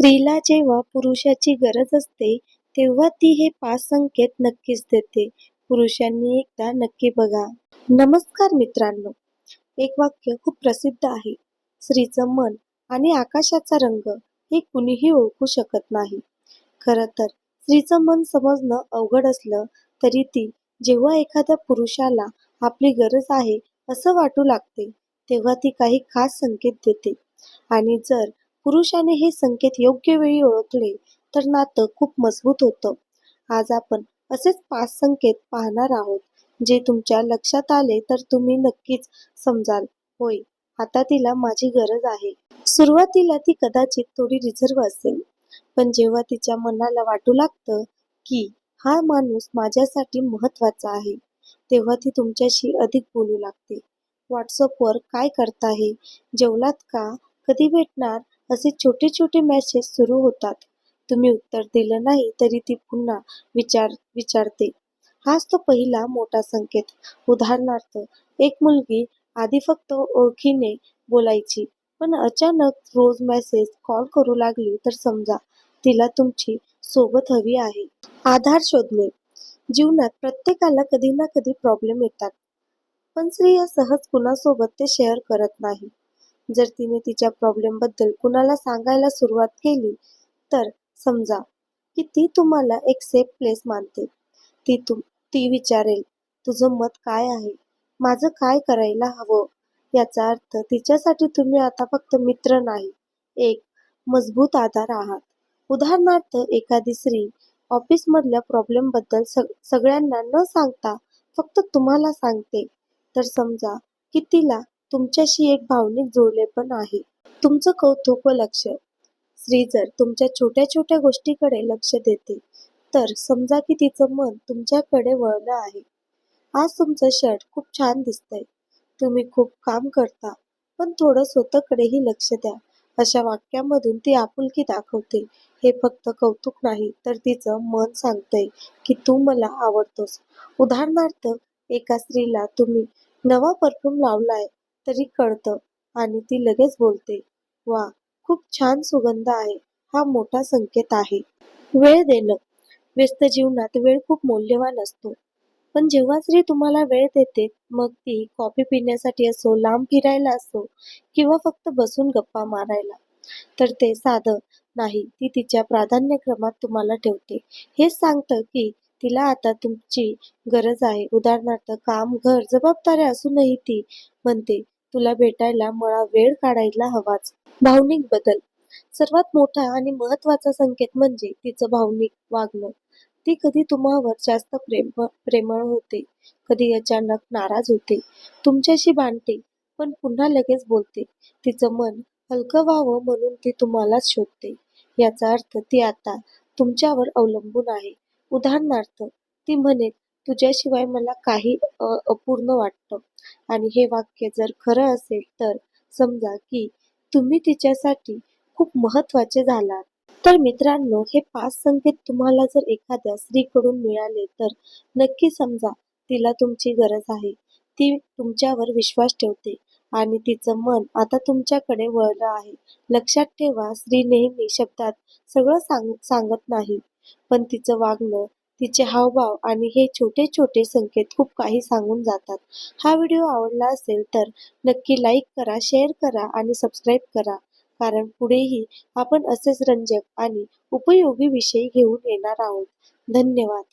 स्त्रीला जेव्हा पुरुषाची गरज असते तेव्हा ती हे पाच संकेत नक्कीच देते. पुरुषांनी एकदा नक्की बघा. नमस्कार मित्रांनो. एक वाक्य खूप प्रसिद्ध आहे. स्त्रीचं मन आणि आकाशाचा रंग हे कुणीही ओळखू शकत नाही. खरं तर स्त्रीचं मन समजणं अवघड असलं तरी ती जेव्हा एखाद्या पुरुषाला आपली गरज आहे असं वाटू लागते तेव्हा ती काही खास संकेत देते. आणि जर पुरुषाने हे संकेत योग्य वेळी ओळखले तर नातं खूप मजबूत होतं. आज आपण असेच पाच संकेत पाहणार आहोत जे तुमच्या लक्षात आले तर तुम्ही नक्कीच समजाल. होय आता तिला माझी गरज आहे. सुरुवातीला ती कदाचित थोडी रिझर्व असेल पण जेव्हा तिच्या मनाला वाटू लागतं की हा माणूस माझ्यासाठी महत्त्वाचा आहे तेव्हा ती तुमच्याशी अधिक बोलू लागते. व्हॉट्सअपवर काय करताय जेवलात का? कधी भेटणार? असे छोटे छोटे मेसेज सुरू होतात. तुम्ही उत्तर दिलं नाही तरी ती पुन्हा विचार विचारते. हाच तो पहिला मोठा संकेत. उदाहरणार्थ एक मुलगी आधी फक्त ओळखीने बोलायची पण अचानक रोज मेसेज कॉल करू लागली तर समजा तिला तुमची सोबत हवी आहे. आधार शोधणे. जीवनात प्रत्येकाला कधी ना कधी प्रॉब्लेम येतात. पण स्त्रिया सहज कुणासोबत ते शेअर करत नाही. जर तिने तिच्या प्रॉब्लेमबद्दल कुणाला सांगायला सुरुवात केली तर समजा की ती तुम्हाला एक सेफ प्लेस मानते. ती तुम ती विचारेल तुझं मत काय आहे? माझं काय करायला हवं? याचा अर्थ तिच्यासाठी तुम्ही आता फक्त मित्र नाही एक मजबूत आधार आहात. उदाहरणार्थ एखादी स्त्री ऑफिसमधल्या प्रॉब्लेमबद्दल सग सगळ्यांना न सांगता फक्त तुम्हाला सांगते. तर समजा की तिला तुमच्याशी एक भावनिक जुळलेपण आहे. तुमचं कौतुक व लक्ष. स्त्री जर तुमच्या छोट्या छोट्या गोष्टीकडे लक्ष देते तर समजा की तिचं मन तुमच्याकडे वळलं आहे. आज तुमचं शर्ट खूप छान दिसतंय. तुम्ही खूप काम करता पण थोडं स्वतःकडेही लक्ष द्या. अशा वाक्यामधून ती आपुलकी दाखवते. हे फक्त कौतुक नाही तर तिचं मन सांगतंय की तू मला आवडतोस. उदाहरणार्थ एका स्त्रीला तुम्ही नवा परफ्यूम लावलाय तरी कळतं आणि ती लगेच बोलते वा खूप छान सुगंध आहे. हा मोठा संकेत आहे. वेळ देणं. व्यस्त जीवनात वेळ खूप मौल्यवान असतो. पण जेव्हा स्त्री तुम्हाला वेळ देते मग ती कॉफी पिण्यासाठी असो लांब फिरायला असो किंवा फक्त बसून गप्पा मारायला तर ते साधं नाही. ती तिच्या प्राधान्यक्रमात तुम्हाला ठेवते. हेच सांगतं की तिला आता तुमची गरज आहे. उदाहरणार्थ काम घर जबाबदाऱ्या असूनही ती म्हणते तुला भेटायला मला वेळ काढायला हवाच. भावनिक बदल. सर्वात मोठा आणि महत्त्वाचा संकेत म्हणजे तिचं भावनिक वागणं. ती कधी तुम्हावर जास्त प्रेम प्रेमळ होते कधी अचानक नाराज होते. तुमच्याशी बांधते पण पुन्हा लगेच बोलते. तिचं मन हलकं व्हावं म्हणून ती तुम्हालाच शोधते. याचा अर्थ ती आता तुमच्यावर अवलंबून आहे. उदाहरणार्थ ती म्हणेल तुझ्याशिवाय मला काही अपूर्ण वाटतं. आणि हे वाक्य जर खरं असेल तर समजा की तुम्ही तिच्यासाठी खूप महत्त्वाचे झालात. तर मित्रांनो हे पाच संकेत तुम्हाला जर एखाद्या स्त्रीकडून मिळाले तर नक्की समजा तिला तुमची गरज आहे. ती तुमच्यावर विश्वास ठेवते आणि तिचं मन आता तुमच्याकडे वळलं आहे. लक्षात ठेवा स्त्री नेहमी शब्दात सगळं सांग सांगत नाही. पण तिचं वागणं तिचे हावभाव आणि हे छोटे छोटे संकेत खूप काही सांगून जातात. हा व्हिडिओ आवडला असेल तर नक्की लाईक करा शेअर करा आणि सबस्क्राईब करा. कारण पुढेही आपण असेच रंजक आणि उपयोगी विषय घेऊन येणार आहोत. धन्यवाद.